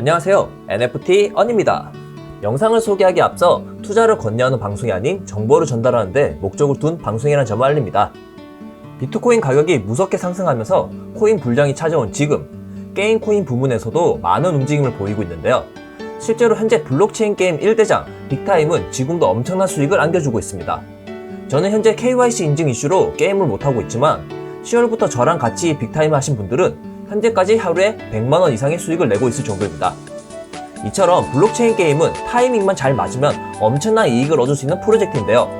안녕하세요. NFT 언입니다. 영상을 소개하기 앞서 투자를 권유하는 방송이 아닌 정보를 전달하는데 목적을 둔 방송이라는 점을 알립니다. 비트코인 가격이 무섭게 상승하면서 코인 불량이 찾아온 지금 게임 코인 부문에서도 많은 움직임을 보이고 있는데요. 실제로 현재 블록체인 게임 1대장 빅타임은 지금도 엄청난 수익을 안겨주고 있습니다. 저는 현재 KYC 인증 이슈로 게임을 못하고 있지만 10월부터 저랑 같이 빅타임 하신 분들은 현재까지 하루에 100만원 이상의 수익을 내고 있을 정도입니다. 이처럼 블록체인 게임은 타이밍만 잘 맞으면 엄청난 이익을 얻을 수 있는 프로젝트인데요.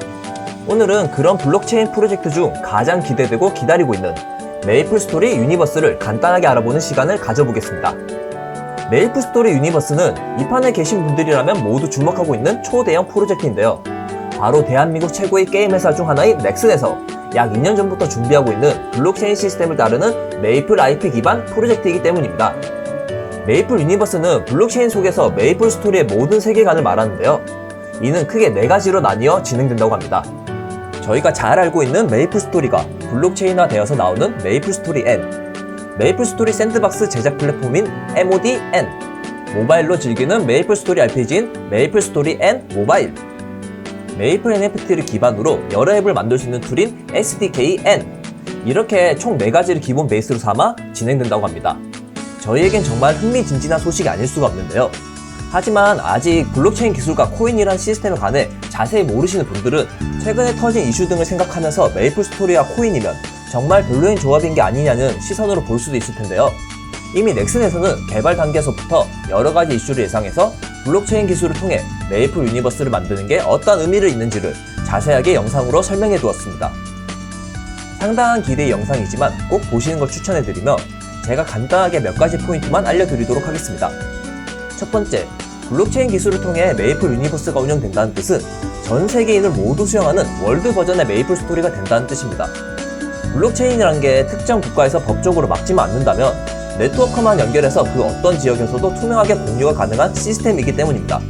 오늘은 그런 블록체인 프로젝트 중 가장 기대되고 기다리고 있는 메이플 스토리 유니버스를 간단하게 알아보는 시간을 가져보겠습니다. 메이플 스토리 유니버스는 이 판에 계신 분들이라면 모두 주목하고 있는 초대형 프로젝트인데요. 바로 대한민국 최고의 게임 회사 중 하나인 넥슨에서 약 2년 전부터 준비하고 있는 블록체인 시스템을 따르는 메이플 IP 기반 프로젝트이기 때문입니다. 메이플 유니버스는 블록체인 속에서 메이플 스토리의 모든 세계관을 말하는데요. 이는 크게 네 가지로 나뉘어 진행된다고 합니다. 저희가 잘 알고 있는 메이플 스토리가 블록체인화 되어서 나오는 메이플 스토리 N, 메이플 스토리 샌드박스 제작 플랫폼인 MODN, 모바일로 즐기는 메이플 스토리 RPG인 메이플 스토리 N 모바일, 메이플 NFT를 기반으로 여러 앱을 만들 수 있는 툴인 SDK-N 이렇게 총 4가지를 기본 베이스로 삼아 진행된다고 합니다. 저희에겐 정말 흥미진진한 소식이 아닐 수가 없는데요. 하지만 아직 블록체인 기술과 코인이란 시스템에 관해 자세히 모르시는 분들은 최근에 터진 이슈 등을 생각하면서 메이플 스토리와 코인이면 정말 별로인 조합인 게 아니냐는 시선으로 볼 수도 있을 텐데요. 이미 넥슨에서는 개발 단계에서부터 여러 가지 이슈를 예상해서 블록체인 기술을 통해 메이플 유니버스를 만드는 게 어떤 의미를 있는지를 자세하게 영상으로 설명해 두었습니다. 상당한 기대의 영상이지만 꼭 보시는 걸 추천해드리며 제가 간단하게 몇 가지 포인트만 알려드리도록 하겠습니다. 첫 번째, 블록체인 기술을 통해 메이플 유니버스가 운영된다는 뜻은 전 세계인을 모두 수용하는 월드 버전의 메이플 스토리가 된다는 뜻입니다. 블록체인이란 게 특정 국가에서 법적으로 막지만 않는다면 네트워크만 연결해서 그 어떤 지역에서도 투명하게 공유가 가능한 시스템이기 때문입니다.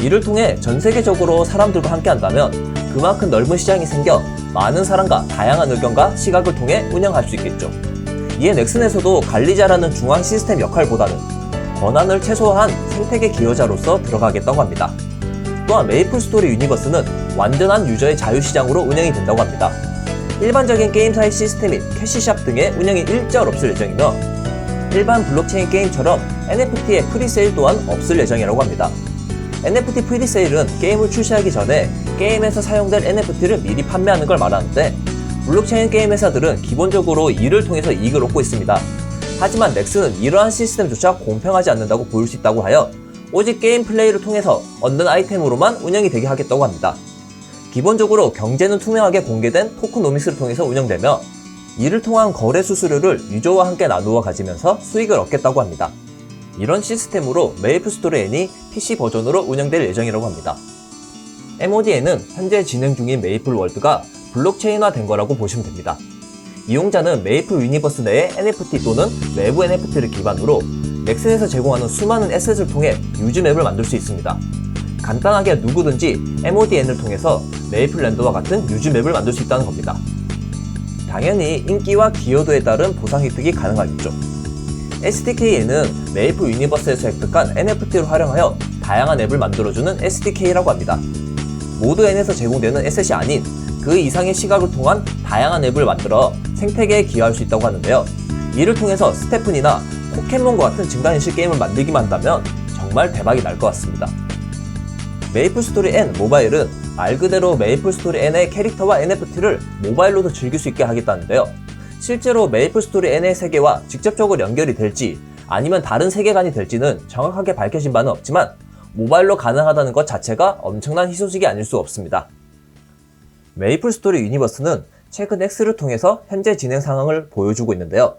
이를 통해 전 세계적으로 사람들과 함께 한다면 그만큼 넓은 시장이 생겨 많은 사람과 다양한 의견과 시각을 통해 운영할 수 있겠죠. 이에 넥슨에서도 관리자라는 중앙 시스템 역할보다는 권한을 최소화한 생태계 기여자로서 들어가겠다고 합니다. 또한 메이플 스토리 유니버스는 완전한 유저의 자유시장으로 운영이 된다고 합니다. 일반적인 게임사의 시스템인 캐시샵 등의 운영이 일절 없을 예정이며 일반 블록체인 게임처럼 NFT의 프리세일 또한 없을 예정이라고 합니다. NFT 프리세일은 게임을 출시하기 전에 게임에서 사용될 NFT를 미리 판매하는 걸 말하는데 블록체인 게임 회사들은 기본적으로 이를 통해서 이익을 얻고 있습니다. 하지만 넥슨은 이러한 시스템조차 공평하지 않는다고 보일 수 있다고 하여 오직 게임 플레이를 통해서 얻는 아이템으로만 운영이 되게 하겠다고 합니다. 기본적으로 경제는 투명하게 공개된 토크노믹스를 통해서 운영되며 이를 통한 거래 수수료를 유저와 함께 나누어 가지면서 수익을 얻겠다고 합니다. 이런 시스템으로 메이플 스토리 N이 PC 버전으로 운영될 예정이라고 합니다. MODN은 현재 진행 중인 메이플 월드가 블록체인화 된 거라고 보시면 됩니다. 이용자는 메이플 유니버스 내의 NFT 또는 외부 NFT를 기반으로 넥슨에서 제공하는 수많은 에셋을 통해 유즈 맵을 만들 수 있습니다. 간단하게 누구든지 MODN을 통해서 메이플랜드와 같은 유즈 맵을 만들 수 있다는 겁니다. 당연히 인기와 기여도에 따른 보상 혜택이 가능하겠죠. SDK에는 메이플 유니버스에서 획득한 NFT를 활용하여 다양한 앱을 만들어주는 SDK라고 합니다. 모드 N에서 제공되는 에셋이 아닌 그 이상의 시각을 통한 다양한 앱을 만들어 생태계에 기여할 수 있다고 하는데요. 이를 통해서 스태프니나 포켓몬과 같은 증강현실 게임을 만들기만 한다면 정말 대박이 날 것 같습니다. 메이플 스토리 N 모바일은 말 그대로 메이플 스토리 N의 캐릭터와 NFT를 모바일로도 즐길 수 있게 하겠다는데요. 실제로 메이플 스토리 N의 세계와 직접적으로 연결이 될지 아니면 다른 세계관이 될지는 정확하게 밝혀진 바는 없지만 모바일로 가능하다는 것 자체가 엄청난 희소식이 아닐 수 없습니다. 메이플 스토리 유니버스는 최근 X를 통해서 현재 진행 상황을 보여주고 있는데요.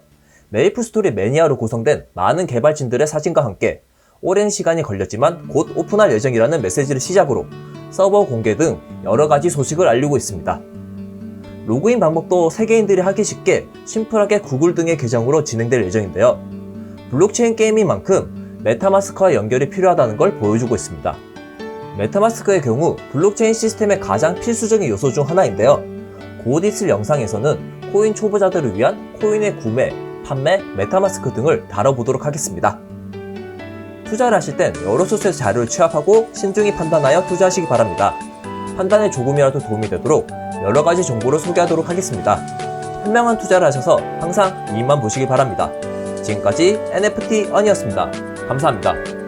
메이플 스토리 매니아로 구성된 많은 개발진들의 사진과 함께 오랜 시간이 걸렸지만 곧 오픈할 예정이라는 메시지를 시작으로 서버 공개 등 여러 가지 소식을 알리고 있습니다. 로그인 방법도 세계인들이 하기 쉽게 심플하게 구글 등의 계정으로 진행될 예정인데요. 블록체인 게임인 만큼 메타마스크와 연결이 필요하다는 걸 보여주고 있습니다. 메타마스크의 경우 블록체인 시스템의 가장 필수적인 요소 중 하나인데요. 곧 있을 영상에서는 코인 초보자들을 위한 코인의 구매, 판매, 메타마스크 등을 다뤄보도록 하겠습니다. 투자를 하실 땐 여러 소스에서 자료를 취합하고 신중히 판단하여 투자하시기 바랍니다. 판단에 조금이라도 도움이 되도록 여러 가지 정보를 소개하도록 하겠습니다. 현명한 투자를 하셔서 항상 이익만 보시기 바랍니다. 지금까지 NFT 언이었습니다. 감사합니다.